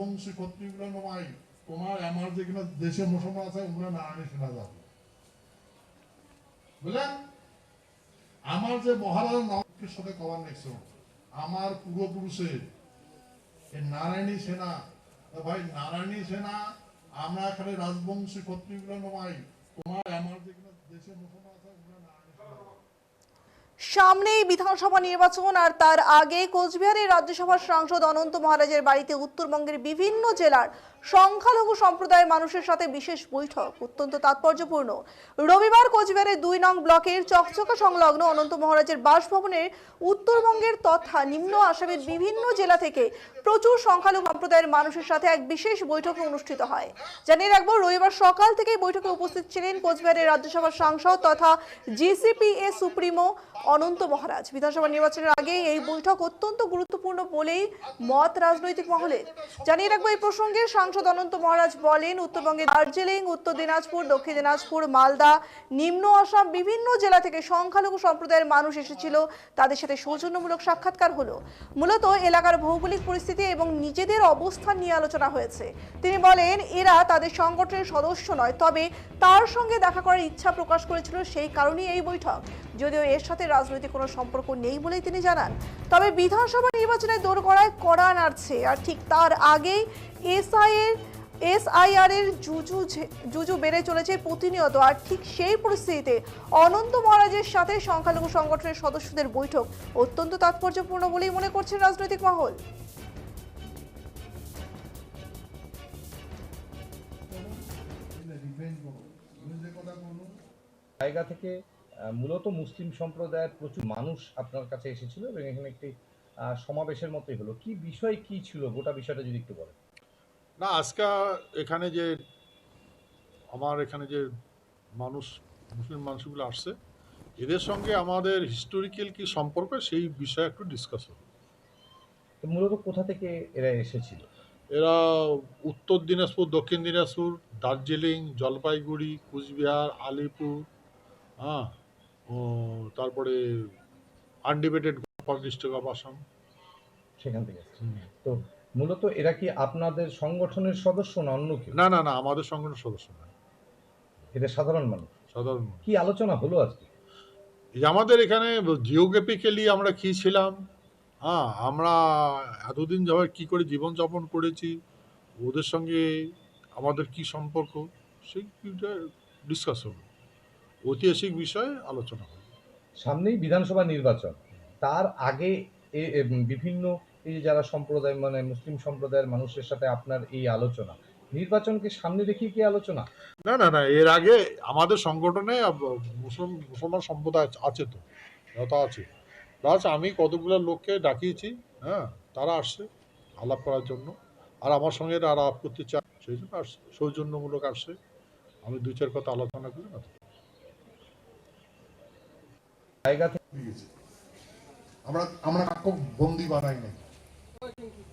রাজবংশী ক্ষত্রিয়গুলো নয়। তোমার আমার যেখানে দেশে মুসলমান আছে ওগুলো না আনে শোনা যাবে বুঝলেন আমার যে মহারাজা নবাবের সাথে কবার নেছো আমার পূর্বপুরুষে নারায়ণী সেনা ভাই নারায়ণী সেনা, আমরা এখানে রাজবংশী ক্ষত্রিয়গুলো নয়। তোমার আমার যেখানে দেশে মুসলমান আছে ওগুলো না আনে শোনা যাবে সামনেই বিধানসভা নির্বাচন আর তার আগে কোচবিহারের রাজ্যসভার সাংসদ অনন্ত মহারাজের বাড়িতে উত্তরবঙ্গের বিভিন্ন জেলার সংখ্যালঘু সম্প্রদায়ের মানুষের সাথে বিশেষ বৈঠক, অত্যন্ত তাৎপর্যপূর্ণ। রবিবার কোচবিহারের দুই নং ব্লকের চকচকা সংলগ্ন অনন্ত মহারাজের বাসভবনে উত্তরবঙ্গের তথা নিম্ন আসামের বিভিন্ন জেলা থেকে প্রচুর সংখ্যালঘু সম্প্রদায়ের মানুষের সাথে এক বিশেষ বৈঠক অনুষ্ঠিত হয়। জানিয়ে রাখব, রবিবার সকাল থেকেই বৈঠকে উপস্থিত ছিলেন কোচবিহারের রাজ্যসভার সাংসদ তথা জিসিপিএ সুপ্রিমো অনন্ত মহারাজ। বিধানসভা নির্বাচনের আগে এই বৈঠক অত্যন্ত গুরুত্বপূর্ণ বলেই মত রাজনৈতিক মহলে। জানিয়ে রাখব এই প্রসঙ্গে সাংসদ অনন্ত মহারাজ বলেন উত্তরবঙ্গে দার্জিলিং, উত্তর দিনাজপুর, দক্ষিণ দিনাজপুর, মালদা, নিম্ন আসাম বিভিন্ন জেলা থেকে সংখ্যালঘু সম্প্রদায়ের মানুষ এসেছিল। তাদের সাথে সৌজন্যমূলক সাক্ষাৎকার হলো। মূলত এলাকার ভৌগোলিক পরিস্থিতি এবং নিজেদের অবস্থান নিয়ে আলোচনা হয়েছে। তিনি বলেন, এরা তাদের সংগঠনের সদস্য নয়, তবে তার সঙ্গে দেখা করার ইচ্ছা প্রকাশ করেছিল, সেই কারণেই এই বৈঠক। যদিও এর সাথে রাজনৈতিক কোনো সম্পর্ক নেই বলেই তিনি জানান। তবে বিধানসভা নির্বাচনে দোরগড়ায় কড়া নাড়ছে, আর ঠিক তার আগেই এসআই এর এসআইআর এর জুজু জুজু বেড়ে চলেছে প্রতিনিয়ত, আর ঠিক সেই পরিস্থিতিতে অনন্ত মহারাজের সাথে সংখ্যালঘু সংগঠনের সদস্যদের বৈঠক অত্যন্ত তাৎপর্যপূর্ণ বলেই মনে করছেন রাজনৈতিক মহল। জায়গা থেকে মূলত মুসলিম সম্প্রদায়ের প্রচুর মানুষ আপনার কাছে এসেছিল এবং এখানে একটি সমাবেশের মতোই হলো। কি বিষয় কি ছিল? গোটা বিষয়টা যদি একটু বলেন। না আজকে এখানে যে আমার এখানে যে মানুষ মুসলিম মানুষগুলো আসছে এদের সঙ্গে আমাদের হিস্টোরিক্যাল কি সম্পর্ক সেই বিষয়ে একটু ডিসকাস হবে। তো মূলত কোথা থেকে এরা এসেছিল? এরা উত্তর দিনাজপুর দক্ষিণ দিনাজপুর দার্জিলিং জলপাইগুড়ি কুচবিহার আলিপুর হ্যাঁ তারপরে আনডিবেটেড ডিস্ট্রিক্ট অফ আসাম সেখান থেকে তো মূলত এরা কি আপনাদের সংগঠনের সদস্য না অন্য কেউ? না না না আমাদের সংগঠনের সদস্য না। এটা সাধারণ মানুষ? সাধারণ। কি আলোচনা হলো আজকে? আমাদের এখানে জিওগ্রাফিক্যালি আমরা কি ছিলাম? হ্যাঁ আমরা এতদিন যাওয়ার কি করে জীবনযাপন করেছি ওদের সঙ্গে আমাদের কি সম্পর্ক সেই ডিসকাস হবে ঐতিহাসিক বিষয়ে আলোচনা হবে। সামনেই বিধানসভা নির্বাচন। তার আগে বিভিন্ন এই যে যারা সম্প্রদায় মানে মুসলিম সম্প্রদায়ের মানুষের সাথে আপনার এই আলোচনা নির্বাচনকে সামনে রেখে কি আলোচনা? না না না এর আগে আমাদের সংগঠনে মুসলিম মুসলমান সম্প্রদায় আছে তো যত আছে। প্লাস আমি কতগুলো লোককে ডাকিয়েছি হ্যাঁ তারা আসছে আলাপ করার জন্য। আর আমার সঙ্গে এরা আলাপ করতে চায় সেই জন্য আসছে সৌজন্যমূলক আসছে। আমি দুই চার কথা আলোচনা করি না। জায়গা থেকে আমরা আমরা কাউকে বন্দি বানাই নাই।